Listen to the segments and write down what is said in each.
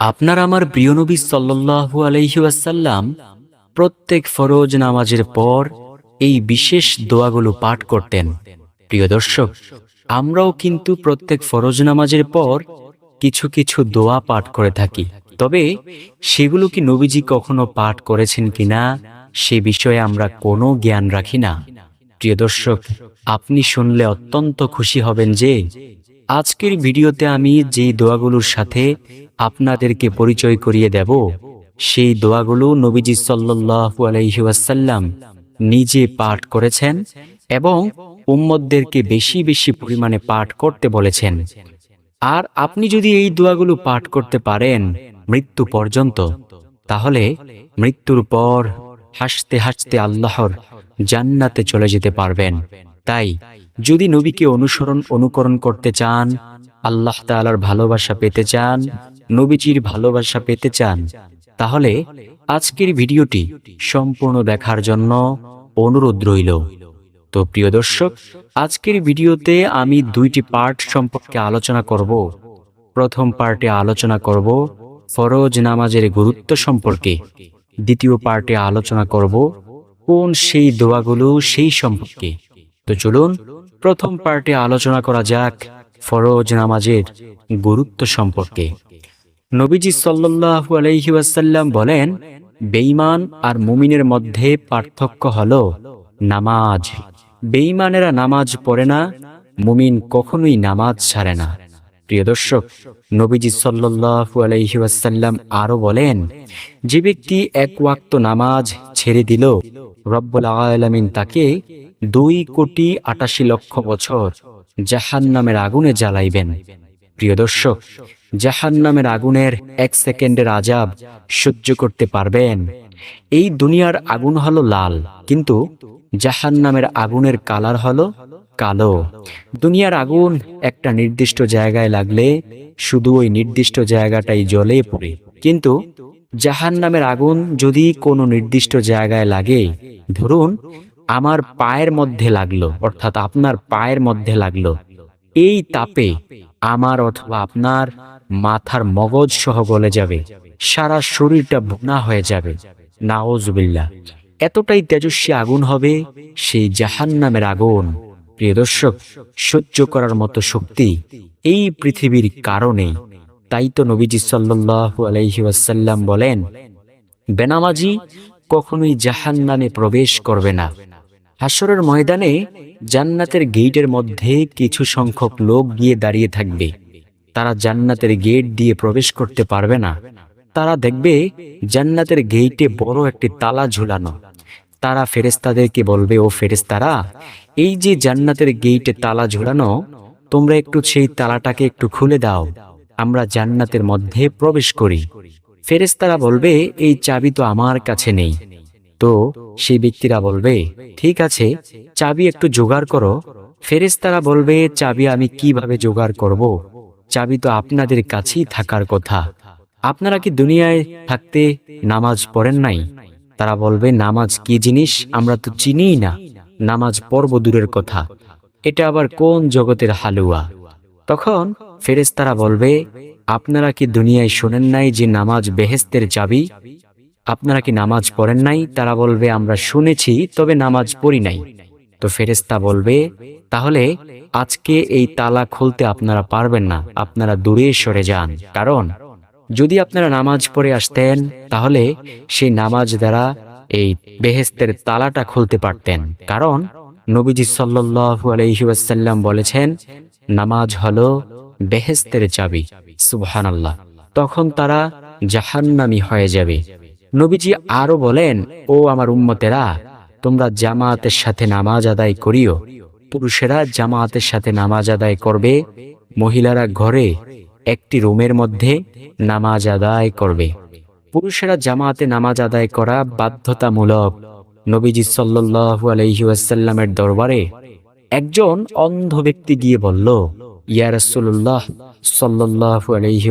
আপনার আমার প্রিয় নবী সাল্লাল্লাহু আলাইহি ওয়াসাল্লাম প্রত্যেক ফরজ নামাজের পর এই বিশেষ দোয়াগুলো পাঠ করতেন। প্রিয় দর্শক, আমরাও কিন্তু প্রত্যেক ফরজ নামাজের পর কিছু কিছু দোয়া পাঠ করে থাকি। তবে সেগুলো কি নবীজি কখনো পাঠ করেছেন কিনা সে বিষয়ে আমরা কোনো জ্ঞান রাখি না। প্রিয় দর্শক, আপনি শুনলে অত্যন্ত খুশি হবেন যে আজকের ভিডিওতে আমি যেই দোয়াগুলোর সাথে আপনাদেরকে পরিচয় করিয়ে দেব, সেই দোয়াগুলো নবীজি সাল্লাল্লাহু আলাইহি ওয়াসাল্লাম নিজে পাঠ করেছেন এবং উম্মদদেরকে বেশি বেশি পরিমাণে পাঠ করতে বলেছেন। আর আপনি যদি এই দোয়াগুলো পাঠ করতে পারেন মৃত্যু পর্যন্ত, তাহলে মৃত্যুর পর হাসতে হাসতে আল্লাহর জান্নাতে চলে যেতে পারবেন। তাই যদি নবীকে অনুসরণ, অনুকরণ করতে চান, আল্লাহ তালার ভালোবাসা পেতে চান, নবীজির ভালোবাসা পেতে চান, তাহলে আজকের ভিডিওটি সম্পূর্ণ দেখার জন্য অনুরোধ রইল। তো প্রিয় দর্শক, আজকের ভিডিওতে আমি দুইটি পার্ট সম্পর্কে আলোচনা করব। প্রথম পার্টে আলোচনা করব ফরজ নামাজের গুরুত্ব সম্পর্কে। দ্বিতীয় পার্টে আলোচনা করব কোন সেই দোয়াগুলো সেই সম্পর্কে। তো চলুন প্রথম পার্টে আলোচনা করা যাক ফরজ নামাজের গুরুত্ব সম্পর্কে। নবীজি সাল্লু আলহিউসাল্লাম বলেন, বেঈমান আর মুমিনের মধ্যে পার্থক্য হল নামাজ। বেঈমানেরা নামাজ পড়ে না, মুমিন কখনোই নামাজ ছাড়ে না। প্রিয় দর্শক, নবীজি ওয়াসাল্লাম আরও বলেন, যে ব্যক্তি এক ওয়াক্ত নামাজ ছেড়ে দিল, রব্বুল আলামিন তাকে দুই কোটি আটাশি লক্ষ বছর জাহান্নামের আগুনে জ্বালাইবেন। প্রিয় দর্শক, জাহান্নামের আগুনের এক সেকেন্ডের আজাব সহ্য করতে পারবেন। এই দুনিয়ার আগুন হলো লাল, কিন্তু জাহান্নামের আগুনের কালার হলো কালো। দুনিয়ার আগুন একটা নির্দিষ্ট জায়গায় লাগলে শুধু ওই নির্দিষ্ট জায়গাটাই জ্বলে পড়ে। কিন্তু জাহান্নামের আগুন যদি কোনো নির্দিষ্ট জায়গায় লাগে, ধরুন আমার পায়ের মধ্যে লাগল, অর্থাৎ আপনার পায়ের মধ্যে লাগল, এই তাপে আমার অথবা আপনার মাথার মগজ সহ গলে যাবে, সারা শরীরটা ভুনা হয়ে যাবে। নাওজবিল্লা এতটাই তেজস্বী আগুন হবে সেই জাহান্নামের আগুন। প্রিয় দর্শক, সহ্য করার মতো শক্তি এই পৃথিবীর কারণে। তাই তো নবীজি সাল্লাল্লাহু আলাইহি ওয়াসাল্লাম বলেন, বেনামাজি কখনোই জাহান্নামে প্রবেশ করবে না। হাসরের ময়দানে জান্নাতের গেটের মধ্যে কিছু সংখ্যক লোক গিয়ে দাঁড়িয়ে থাকবে। তারা জান্নাতের গেট দিয়ে প্রবেশ করতে পারবে না। তারা দেখবে জান্নাতের গেইটে বড় একটি তালা ঝুলানো। তারা ফেরেস্তাদেরকে বলবে, ও ফেরেস্তারা এই যে জান্নাতের গেইটে তালা ঝুলানো, তোমরা একটু সেই তালাটাকে একটু খুলে দাও, আমরা জান্নাতের মধ্যে প্রবেশ করি। ফেরেস্তারা বলবে, এই চাবি তো আমার কাছে নেই। তো সেই ব্যক্তিরা বলবে, ঠিক আছে, চাবি একটু জোগাড় করো। ফেরেস্তারা বলবে, চাবি আমি কীভাবে জোগাড় করব? চাবি তো আপনাদের কাছেই থাকার কথা। আপনারা কি দুনিয়ায় থাকতে নামাজ পড়েন নাই? তারা বলবে, নামাজ কি জিনিস? আমরা তো চিনিই না। নামাজ পর্ব দূরের কথা। এটা আবার কোন জগতের হালুয়া? তখন ফেরেস্তারা বলবে, আপনারা কি দুনিয়ায় শোনেন নাই যে নামাজ বেহেস্তের চাবি? আপনারা কি নামাজ পড়েন নাই? তারা বলবে, আমরা শুনেছি, তবে নামাজ পড়ি নাই। তো ফেরেস্তা বলবে, তাহলে আজকে এই তালা খুলতে আপনারা পারবেন না। আপনারা দূরে সরে যান। কারণ যদি আপনারা নামাজ পড়ে আসতেন, তাহলে সেই নামাজ দ্বারা এই বেহেস্তের তালাটা খুলতে পারতেন। কারণ নবীজি সাল্লাল্লাহু আলাইহি ওয়াসাল্লাম বলেছেন, নামাজ হলো বেহেস্তের চাবি। সুবহানাল্লাহ। তখন তারা জাহান্নামী হয়ে যাবে। নবীজি আরও বলেন, ও আমার উম্মতেরা, তোমরা জামাতের সাথে নামাজ আদায় করিও। পুরুষেরা জামাতের সাথে নামাজ আদায় করবে, মহিলারা ঘরে একটি রুমের মধ্যে নামাজ আদায় করবে। পুরুষেরা জামাতে নামাজ আদায় করা বাধ্যতামূলক। নবীজি সাল্লাল্লাহু আলাইহি ওয়াসাল্লামের দরবারে একজন অন্ধ ব্যক্তি গিয়ে বলল, ইয়া রাসূলুল্লাহ সাল্লাল্লাহু আলাইহি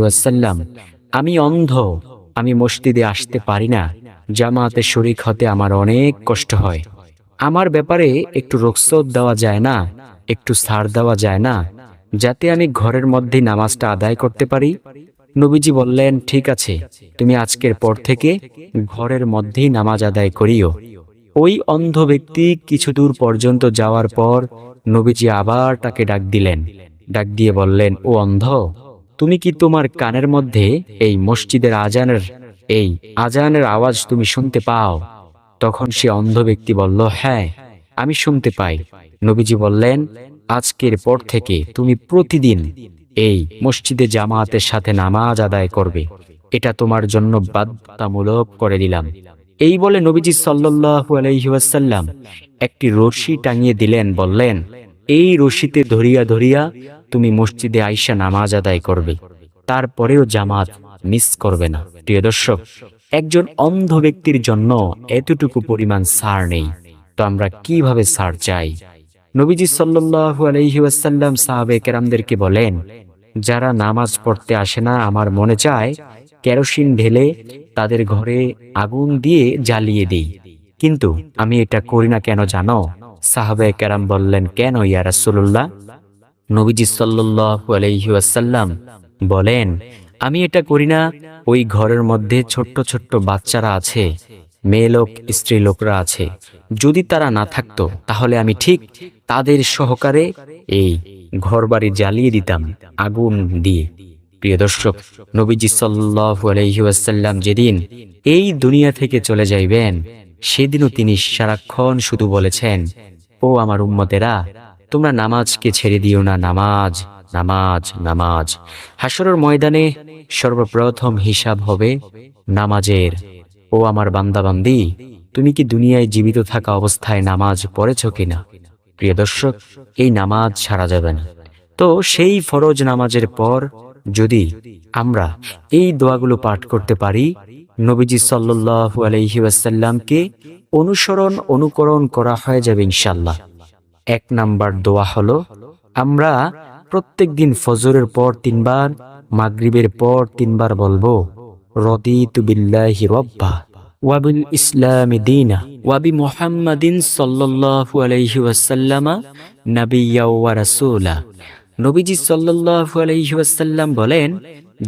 আমি অন্ধ, আমি মসজিদে আসতে পারি না। জামাতে শরিক হতে আমার অনেক কষ্ট হয়। আমার ব্যাপারে একটু রোকসত দেওয়া যায় না, একটু ছাড় দেওয়া যায় না। যাতে আমি ঘরের মধ্যে নামাজটা আদায় করতে পারি? নবীজি বললেন, ঠিক আছে, তুমি আজকের পর থেকে ঘরের মধ্যেই নামাজ আদায় করিও। ওই অন্ধ ব্যক্তি কিছু দূর পর্যন্ত যাওয়ার পর নবীজি আবার তাকে ডাক দিলেন। ডাক দিয়ে বললেন, ও অন্ধ, তুমি কি তোমার কানের মধ্যে এই মসজিদের আজানের, এই আজানের আওয়াজ তুমি শুনতে পাও? তখন সে অন্ধ ব্যক্তি বলল হ্যাঁ আমি শুনতে পাই। নবীজি বললেন আজকের পর থেকে তুমি প্রতিদিন এই মসজিদে জামাতের সাথে নামাজ আদায় করবে। এটা তোমার জন্য বাধ্যতামূলক করে দিলাম। এই বলে নবীজি সাল্লাল্লাহু আলাইহি ওয়াসাল্লাম একটি রশি টাঙিয়ে দিলেন, বললেন, এই রশিতে ধরিয়া ধরিয়া তুমি মসজিদে আইসা নামাজ আদায় করবে। তারপরেও জামাত মিস করবে না। প্রিয় দর্শক, একজন অন্ধ ব্যক্তির জন্য এতটুকু পরিমাণ সার নেই। তো আমরা কীভাবে সার চাই? নবীজি সাল্লাল্লাহু আলাইহি ওয়াসাল্লাম সাহাবে কেরামদেরকে বলেন, যারা নামাজ পড়তে আসে না, আমার মনে চায় কেরোসিন ঢেলে তাদের ঘরে আগুন দিয়ে জ্বালিয়ে দিই। কিন্তু আমি এটা করি না কেন জানো? সাহাবে কেরাম বললেন, কেন ইয়া রাসূলুল্লাহ? নবীজি সাল্লাল্লাহু আলাইহি ওয়াসাল্লাম বলেন, আমি এটা করি না, ওই ঘরের মধ্যে ছোট্ট ছোট্ট বাচ্চারা আছে, মেয়ে লোক স্ত্রী লোকরা আছে। যদি তারা না থাকতো, তাহলে আমি ঠিক তাদের সহকারে এই ঘরবাড়ি জ্বালিয়ে দিতাম, আগুন দিয়ে। প্রিয় দর্শক, নবীজি আলাইহি যেদিন এই দুনিয়া থেকে চলে যাইবেন, সেদিনও তিনি সারাক্ষণ শুধু বলেছেন, ও আমার উম্মতেরা, তোমরা নামাজকে ছেড়ে দিও না, নামাজ নামাজ নামাজ। হাসরের ময়দানে সর্বপ্রথম হিসাব হবে নামাজের। ও আমার বান্দাবান্দি, তুমি কি দুনিয়ায় জীবিত থাকা অবস্থায় নামাজ পড়েছ কিনা? প্রিয় দর্শক, এই নামাজ ছাড়া যাবে না। তো সেই ফরজ নামাজের পর যদি আমরা এই দোয়াগুলো পাঠ করতে পারি, নবীজি সাল্লাল্লাহু আলাইহি ওয়াসাল্লামকে অনুসরণ, অনুকরণ করা হয়ে যাবে ইনশাল্লাহ এক নাম্বার দোয়া হলো, আমরা প্রত্যেক দিন ফজরের পর তিনবার, মাগরিবের পর তিনবার বলব, রদিতু বিল্লাহি রব্বা। ওয়াবিল ইসলামি দীনা, ওয়াবি মুহাম্মাদিন সাল্লাল্লাহু আলাইহি ওয়াসাল্লামা নাবিয়্যা ওয়া রাসূলা। নবীজি সাল্লাল্লাহু আলাইহি ওয়াসাল্লাম বলেন,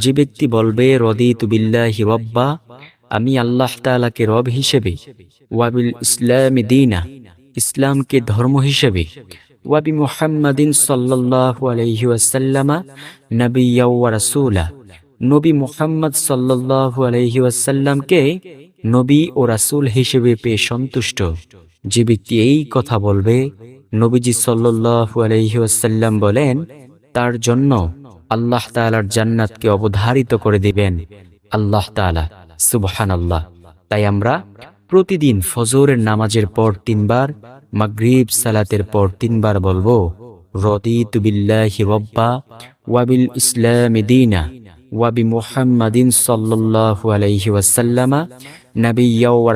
যে ব্যক্তি বলবে, রদিতু বিল্লাহি রব্বা, আমি আল্লাহ তাআলাকে রব হিসেবে, ওয়াবিল ইসলামি দীনা, ইসলামকে ধর্ম হিসেবে, ওয়াবি মুহাম্মাদিন সাল্লাল্লাহু আলাইহি ওয়াসাল্লামা নাবিয়্যা ওয়া রাসূলা। নবী মুহাম্মদ সাল্লাল্লাহু আলাইহি ওয়াসাল্লামকে নবী ও রাসূল হিসেবে পেয়ে সন্তুষ্ট। যে ব্যক্তি এই কথা বলবে, নবীজি সাল্লাল্লাহু আলাইহি ওয়াসাল্লাম বলেন, তার জন্য আল্লাহ তাআলার জান্নাতকে অবধারিত করে দিবেন। আল্লাহ তাআলা, সুবহানাল্লাহ। তাই আমরা প্রতিদিন ফজরের নামাজের পর তিনবার, মাগরিব সালাতের পর তিনবার বলব, রদিতু বিল্লাহি রব্বা ওয়াবিল ইসলাম দীনা। ওয়াবি মুহাম্মাদিন সাল্লাল্লাহু আলাইহি ওয়াসাল্লামা, নাবিয়্যা ওয়া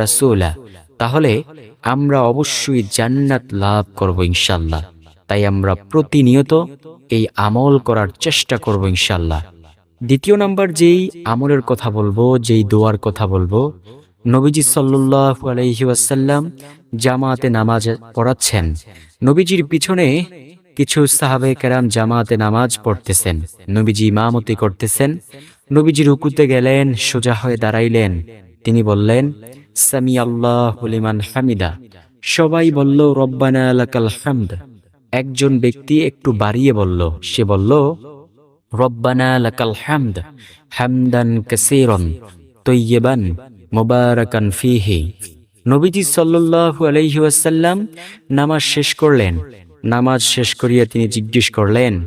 তাহলে আমরা অবশ্যই জান্নাত লাভ করব ইনশাল্লাহ তাই আমরা প্রতিনিয়ত এই আমল করার চেষ্টা করব ইনশাল্লাহ দ্বিতীয় নাম্বার যেই আমলের কথা বলব, যেই দোয়ার কথা বলব, নবীজি সাল্লাল্লাহু আলাইহি ওয়াসাল্লাম জামাতে নামাজ পড়াচ্ছেন। নবীজির পিছনে কিছু সাহাবে কেরাম জামাতে নামাজ পড়তেছেন। নবীজি ইমামতি করতেছেন। নবীজি রুকুতে গেলেন, সোজা হয়ে দাঁড়াইলেন। তিনি বললেন সামি আল্লাহমান হামিদা। সবাই বলল, রব্বানা হামদ। একজন ব্যক্তি একটু বাড়িয়ে বলল, সে বলল, রব্বানা লাকাল হামদ, হামদান কাসীরান মুবারাকান ফিহি। নবীজি সাল্লাল্লাহু আলাইহি নামাজ শেষ করলেন। নামাজ শেষ করিয়া তিনি জিজ্ঞেস করলেন,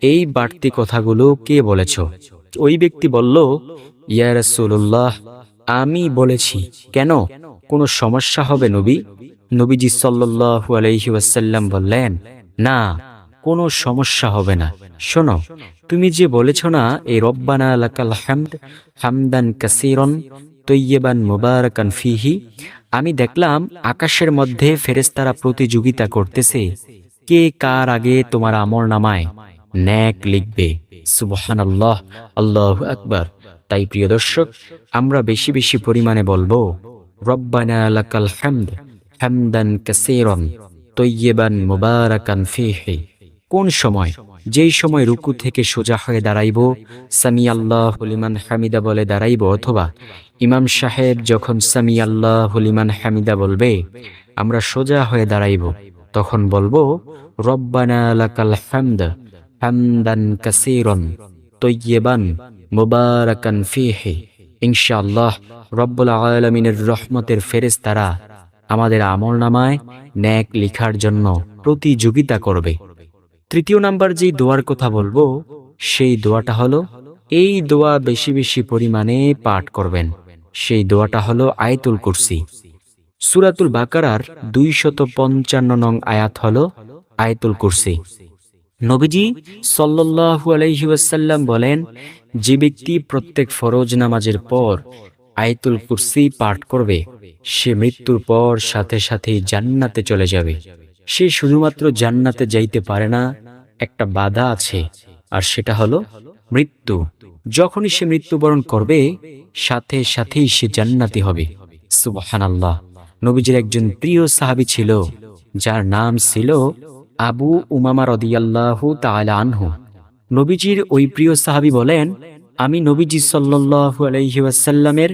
এই বাড়তি কথাগুলো কে বলেছ? ওই ব্যক্তি বলল, ইয়া রাসূলুল্লাহ, আমি বলেছি, কেন? কোনো সমস্যা হবে নবী? নবীজি আলাইহি ওয়াসাল্লাম বললেন, না, কোনো সমস্যা হবে না। শোনো, তুমি যে বলেছ না এই রব্বানা হামদ, হামদান কাসীরন, তৈয়বান মুবারাকান ফিহি, আমি দেখলাম, আকাশের মধ্যে ফেরেস্তারা প্রতিযোগিতা করতেছে। কে কার আগে তোমার আমর নামায়? ন্যাক লিখবে। সুবহান আল্লাহ আল্লাহ আকবার। তাই প্রিয় দর্শক, আমরা বেশি বেশি পরিমাণে বলব, রব্বানা লাকাল হামদ, হামদান তৈয়বান মুবারাকান ফিহি। কোন সময়? যেই সময় রুকু থেকে সোজা হয়ে দাঁড়াইব সামি আল্লাহ হলিমান হামিদা বলে দাঁড়াইব, অথবা ইমাম সাহেব যখন সামি আল্লাহ হলিমান হামিদা বলবে, আমরা সোজা হয়ে দাঁড়াইব। তখন বলব, রব্বানা লাকাল হামদ, হামদান কাসীরন, তৈয়বান, মুবারাকান ফিহি। ইনশাআল্লাহ রব্বুল আমাদের আমল নামায় ন্যাক লিখার জন্য প্রতিযোগিতা করবে। তৃতীয় নাম্বার যে দোয়ার কথা বলব, সেই দোয়াটা হলো, এই দোয়া বেশি বেশি পরিমাণে পাঠ করবেন। সেই দোয়াটা হলো আয়াতুল কুরসি। সুরাতুল বাকারার দুইশত পঞ্চান্ন নং আয়াত হল আয়াতুল কুরসি। নবীজি সাল্লাল্লাহু আলাইহি ওয়াসাল্লাম বলেন, যে ব্যক্তি প্রত্যেক ফরজ নামাজের পর আয়তুল কুরসি পাঠ করবে, সে মৃত্যুর পর সাথে সাথেই জান্নাতে চলে যাবে। সে শুধুমাত্র জান্নাতে যাইতে পারে না, একটা বাধা আছে, আর সেটা হলো মৃত্যু। যখনই সে মৃত্যুবরণ করবে, সাথে সাথেই সে জান্নাতি হবে। সুবহানাল্লাহ। নবীজির একজন প্রিয় সাহাবী ছিল, যার নাম ছিল আবু উমামা রদিয়াল্লাহু আনহু। নবীজির ওই প্রিয় সাহাবী বলেন, আমি নবীজি সাল্লাল্লাহু আলাইহি ওয়াসাল্লামের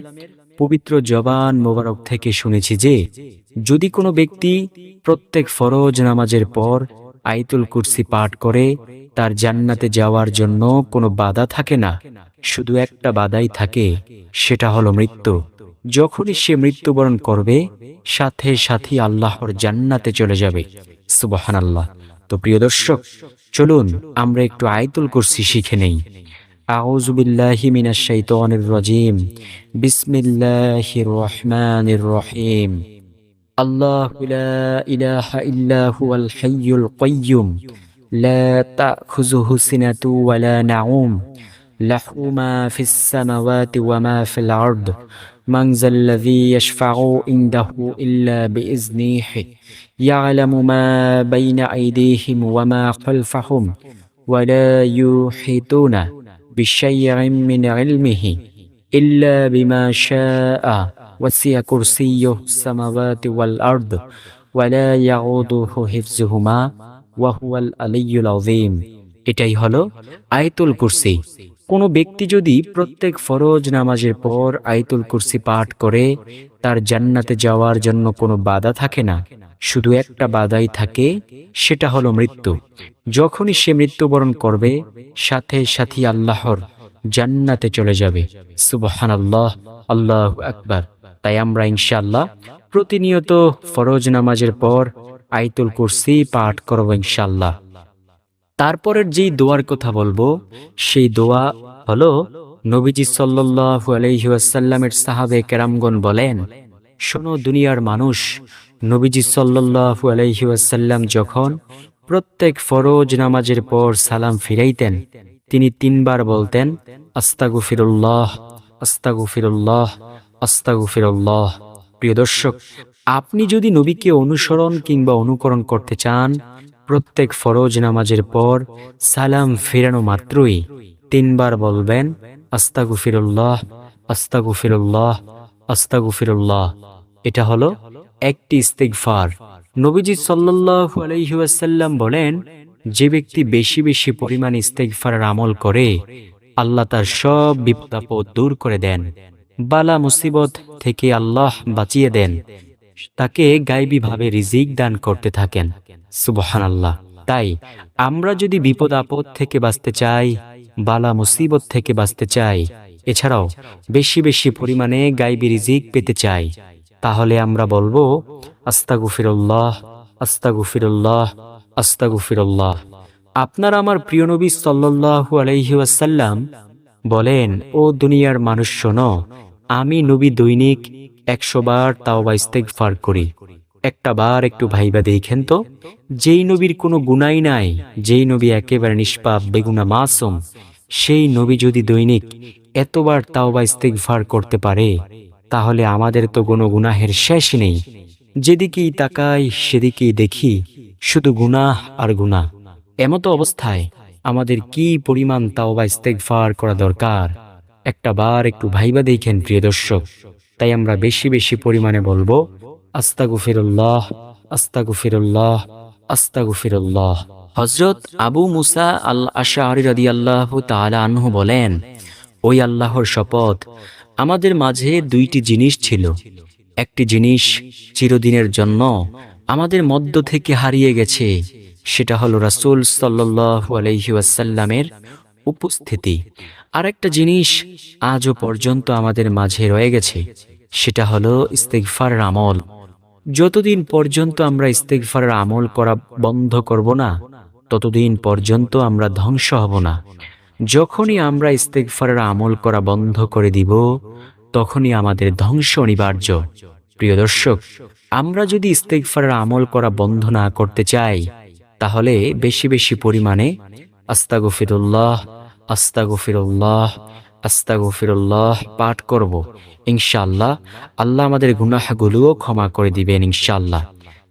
পবিত্র জবান মোবারক থেকে শুনেছি যে, যদি কোনো ব্যক্তি প্রত্যেক ফরজ নামাজের পর আইতুল কুরসি পাঠ করে, তার জান্নাতে যাওয়ার জন্য কোনো বাধা থাকে না। শুধু একটা বাধাই থাকে, সেটা হলো মৃত্যু। যখনই সে মৃত্যুবরণ করবে সাথে সাথে আল্লাহর জান্নাতে চলে যাবে সুবহান আল্লাহ তো প্রিয় দর্শক চলুন আমরা একটু আয়তুল কুরসি শিখে নেই أعوذ بالله من الشيطان الرجيم بسم الله الرحمن الرحيم الله لا إله إلا هو الحي القيوم لا تأخذه سنة ولا نعوم له ما في السماوات وما في الأرض من ذا الذي يشفع عنده إلا بإذنه يعلم ما بين أيديهم وما خلفهم ولا يحيطون بشيء من علمه إلا بما شاء وسع كرسيه السماوات والأرض ولا يعوده حفظهما وهو العلي العظيم এটাই হলো আয়াতুল কুরসি কোনো ব্যক্তি যদি প্রত্যেক ফরজ নামাজের পর আয়াতুল কুরসি পাঠ করে, তার জান্নাতে যাওয়ার জন্য কোনো বাধা থাকে না। শুধু একটা বাধাই থাকে, সেটা হলো মৃত্যু। যখনই সে মৃত্যুবরণ করবে, সাথে সাথে আল্লাহর জান্নাতে চলে যাবে। সুবহান আল্লাহ আল্লাহ আকবার। তাই আমরা ইনশাআল্লাহ প্রতিনিয়ত ফরজ নামাজের পর আইতুল কুরসি পাঠ করব ইনশাআল্লাহ। তারপরের যেই দোয়ার কথা বলব, সেই দোয়া হলো নবীজি সাল্লাল্লাহু আলাইহি ওয়াসাল্লামের সাহাবে কেরামগণ বলেন, শোনো দুনিয়ার মানুষ, নবীজি সাল্লাল্লাহু আলাইহি ওয়াসাল্লাম যখন প্রত্যেক ফরজ নামাজের পর সালাম ফিরাইতেন, তিনি তিনবার বলতেন, আস্তাগুফিরুল্লাহ আস্তাগুফিরুল্লাহ আস্তাগুফিরুল্লাহ। প্রিয় দর্শক, আপনি যদি নবীকে অনুসরণ কিংবা অনুকরণ করতে চান প্রত্যেক ফরজ নামাজের পর সালাম ফিরানো মাত্রই তিনবার বলবেন, আস্তাগুফিরুল্লাহ আস্তাগুফিরুল্লাহ আস্তাগুফিরুল্লাহ। এটা হলো একটি ইস্তেগফার। নবীজি সাল্লাল্লাহু আলাইহি ওয়াসাল্লাম বলেন, যে ব্যক্তি বেশি বেশি পরিমাণ ইস্তেগফারের আমল করে, আল্লাহ তার সব বিপদ আপদ দূর করে দেন। বালা মুসিবত থেকে আল্লাহ বাঁচিয়ে দেন। তাকে গাইবী ভাবে রিজিক দান করতে থাকেন। সুবহান আল্লাহ তাই আমরা যদি বিপদ আপদ থেকে বাঁচতে চাই, বালা মুসিবত থেকে বাঁচতে চাই, এছাড়াও বেশি বেশি পরিমাণে গাইবী রিজিক পেতে চাই, তাহলে আমরা বলব, আস্তাগুফিরুল্লাহ আস্তাগুফিরুল্লাহ আস্তাগুফিরুল্লাহ। আপনার আমার প্রিয় নবী সাল্লাল্লাহু আলাইহি ওয়াসাল্লাম বলেন, ও দুনিয়ার মানুষ শোনো, আমি নবী দৈনিক একশো বার তাও তাওবা ইস্তেগফার করি। একটা বার একটু ভাইবা দেখেন তো, যেই নবীর কোনো গুনাই নাই, যেই নবী একেবারে নিষ্পাপ, বেগুনা মাসুম, সেই নবী যদি দৈনিক এতবার তাও তাওবা ইস্তেগফার করতে পারে, তাহলে আমাদের তো কোনো গুনাহের শেষ নেই। যেদিকেই তাকাই, সেদিকেই দেখি শুধু গুনাহ আর গুনাহ। এমতো অবস্থায় আমাদের কি পরিমাণ তাও তাওবা ইস্তেগফার করা দরকার? একটা বার একটু ভাইবা দেখেন প্রিয় দর্শক। তাই আমরা বেশি বেশি পরিমাণে বলব, আস্তাগুফিরুল্লাহ আস্তাগুফিরুল্লাহ, আস্তাগফিরুল্লাহ। হজরত আবু মুসা আল আশারি রাদি আল্লাহ তাআলা আনহু বলেন, ওই আল্লাহর শপথ আমাদের মাঝে দুইটি জিনিস ছিল। একটি জিনিস চিরদিনের জন্য আমাদের মধ্য থেকে হারিয়ে গেছে, সেটা হলো রাসুল সাল্লাল্লাহু আলাইহি ওয়াসাল্লামের উপস্থিতি। আর একটা জিনিস আজও পর্যন্ত আমাদের মাঝে রয়ে গেছে। সেটা হলো ইস্তেগফার আমল। যতদিন পর্যন্ত আমরা ইস্তেগফারের আমল করা বন্ধ করব না, ততদিন পর্যন্ত আমরা ধ্বংস হব না। যখনই আমরা ইস্তেগফারের আমল করা বন্ধ করে দিব, তখনই আমাদের ধ্বংস অনিবার্য। প্রিয় দর্শক, আমরা যদি ইস্তেগফারের আমল করা বন্ধ না করতে চাই, তাহলে বেশি বেশি পরিমাণে আস্তাগফিরুল্লাহ আস্তাগফিরুল্লাহ আস্তাগফিরুল্লাহ পাঠ করব। ইনশাআল্লাহ, আল্লাহ আমাদের গুনাহগুলোও ক্ষমা করে দিবেন ইনশাআল্লাহ।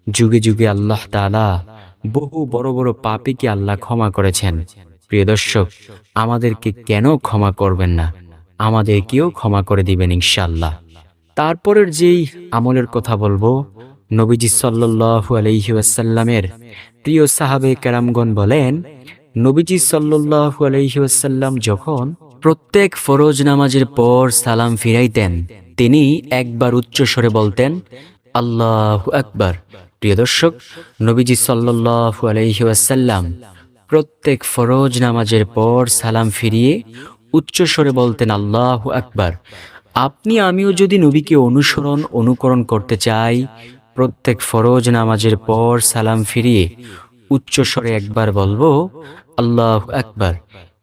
যুগে যুগে আল্লাহ তাআলা বহু বড় বড় পাপীকে আল্লাহ ক্ষমা করেছেন। প্রিয় দর্শক, আমাদেরকে কেন ক্ষমা করবেন না? আমাদেরকেও ক্ষমা করে দিবেন ইনশাআল্লাহ। তারপরের যেই আমলের কথা বলব, নবীজি সাল্লাল্লাহু আলাইহি ওয়াসাল্লামের প্রিয় সাহাবে কেরামগণ বলেন, নবীজি সাল্লাল্লাহু আলাইহি ওয়াসাল্লাম যখন প্রত্যেক ফরজ নামাজের পর সালাম ফিরাইতেন। তিনি একবার উচ্চ স্বরে বলতেন, আল্লাহ আকবার। প্রিয় দর্শক, নবীজি সাল্লাল্লাহু আলাইহি ওয়াসাল্লাম প্রত্যেক ফরজ নামাজের পর সালাম ফিরিয়ে উচ্চ স্বরে বলতেন, আল্লাহ আকবার। আপনি, আমিও যদি নবীকে অনুসরণ, অনুকরণ করতে চাই, প্রত্যেক ফরজ নামাজের পর সালাম ফিরিয়ে উচ্চ স্বরে একবার বলব, আল্লাহ আকবার।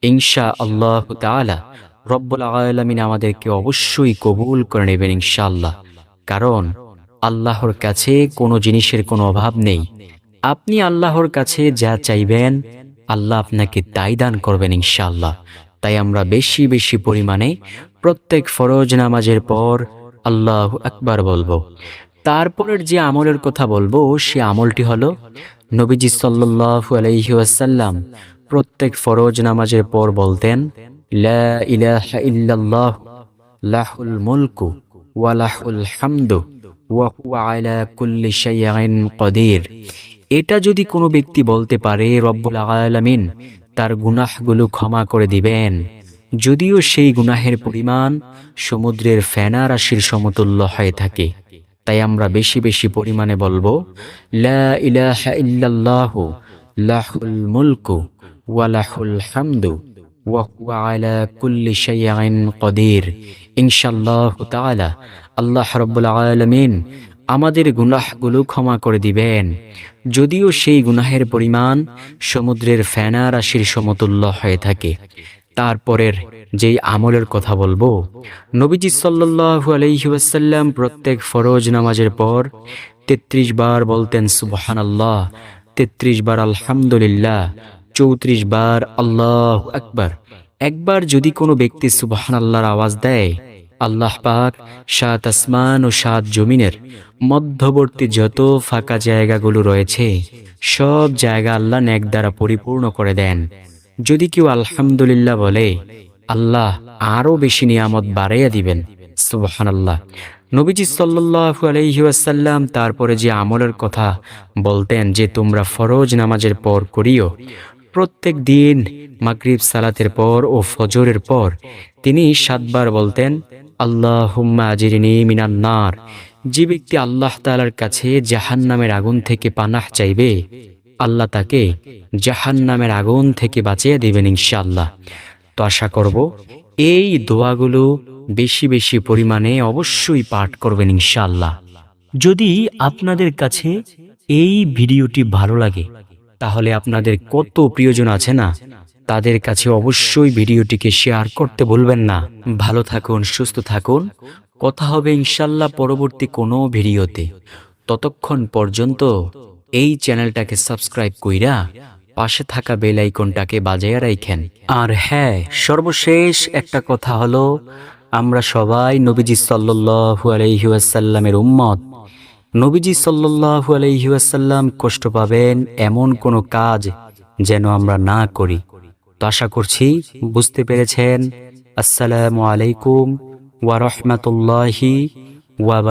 ইনশা আল্লাহ তাআলা, রব্বুল আলামিন আমাদেরকে অবশ্যই কবুল করে নেবেন ইনশাআল্লাহ। কারণ আল্লাহর কাছে কোনো জিনিসের কোনো অভাব নেই। আপনি আল্লাহর কাছে যা চাইবেন, আল্লাহ আপনাকে তাই দান করবেন ইনশাআল্লাহ। তাই আমরা বেশি বেশি পরিমাণে প্রত্যেক ফরজ নামাজের পর আল্লাহ আকবার বলব। তারপরের যে আমলের কথা বলব, সে আমলটি হলো নবীজি সাল্লাল্লাহু আলাইহি ওয়াসাল্লাম প্রত্যেক ফরজ নামাজের পর বলতেন ইলাহা ইল্লাল্লাহ, লাহুল মুলকু ওয়া কদির। এটা যদি কোনো ব্যক্তি বলতে পারে, রব্বুল আলামিন, তার গুনাহগুলো ক্ষমা করে দিবেন। যদিও সেই গুনাহের পরিমাণ সমুদ্রের ফেনা রাশির সমতুল্য হয়ে থাকে। তাই আমরা বেশি বেশি পরিমাণে বলব, লা ইলাহা লাহুল মুলকু ওয়া লাহুল হামদু ওয়া হুয়া আলা কুল্লি কদির। ইনশাআল্লাহ তাআলা আল্লাহ রাব্বুল আলামিন আমাদের গুনাহগুলো ক্ষমা করে দিবেন। যদিও সেই গুনাহের পরিমাণ সমুদ্রের ফেনা রাশির সমতুল্য হয়ে থাকে। তারপরের যেই আমলের কথা বলব, নবীজি সাল্লাল্লাহু আলাইহি ওয়াসাল্লাম প্রত্যেক ফরজ নামাজের পর ৩৩ বার বলতেন সুবহানাল্লাহ ৩৩ বার আলহামদুলিল্লাহ চৌত্রিশ বার আল্লাহ আকবার। একবার যদি কোনো ব্যক্তি সুবাহান আল্লাহর আওয়াজ দেয়, আল্লাহ পাক সাত আসমান ও সাত জমিনের মধ্যবর্তী যত ফাঁকা জায়গাগুলো রয়েছে, সব জায়গা আল্লাহ ন্যাক দ্বারা পরিপূর্ণ করে দেন। যদি কেউ আলহামদুলিল্লাহ বলে, আল্লাহ আরও বেশি নিয়ামত বাড়াইয়া দিবেন, সুবহানাল্লাহ। নবীজি সাল্লাল্লাহু আলাইহি ওয়াসাল্লাম তারপরে যে আমলের কথা বলতেন যে তোমরা ফরজ নামাজের পর করিও প্রত্যেক দিন মাগরিব সালাতের পর ও ফজরের পর তিনি সাতবার বলতেন আল্লাহ হুম্মা আজিরিনী মিনান নার। যে ব্যক্তি আল্লাহ তালার কাছে জাহান্নামের আগুন থেকে পানাহ চাইবে, আল্লাহ তাকে জাহান্নামের আগুন থেকে বাঁচিয়ে দেবেন ইনশাআল্লাহ। তো আশা করব এই দোয়াগুলো বেশি বেশি পরিমাণে অবশ্যই পাঠ করবেন ইনশাআল্লাহ। যদি আপনাদের কাছে এই ভিডিওটি ভালো লাগে তাহলে আপনাদের কত প্রিয়জন আছে না? তাদের কাছে অবশ্যই ভিডিওটিকে শেয়ার করতে ভুলবেন না। ভালো থাকুন, সুস্থ থাকুন। কথা হবে ইনশাল্লাহ পরবর্তী কোনো ভিডিওতে। ততক্ষণ পর্যন্ত এই চ্যানেলটাকে সাবস্ক্রাইব কইরা পাশে থাকা বেল আইকনটাকে বাজাইয়া রাখেন আর হ্যাঁ সর্বশেষ একটা কথা হলো, আমরা সবাই নবীজি সাল্লাল্লাহু আলাইহি ওয়াসাল্লামের উম্মত। নবীজি সাল্লু আলাইহি ওয়াসাল্লাম কষ্ট পাবেন এমন কোনো কাজ যেন আমরা না করি। তো আশা করছি বুঝতে পেরেছেন। আসসালামু আলাইকুম ওয়া ওয়া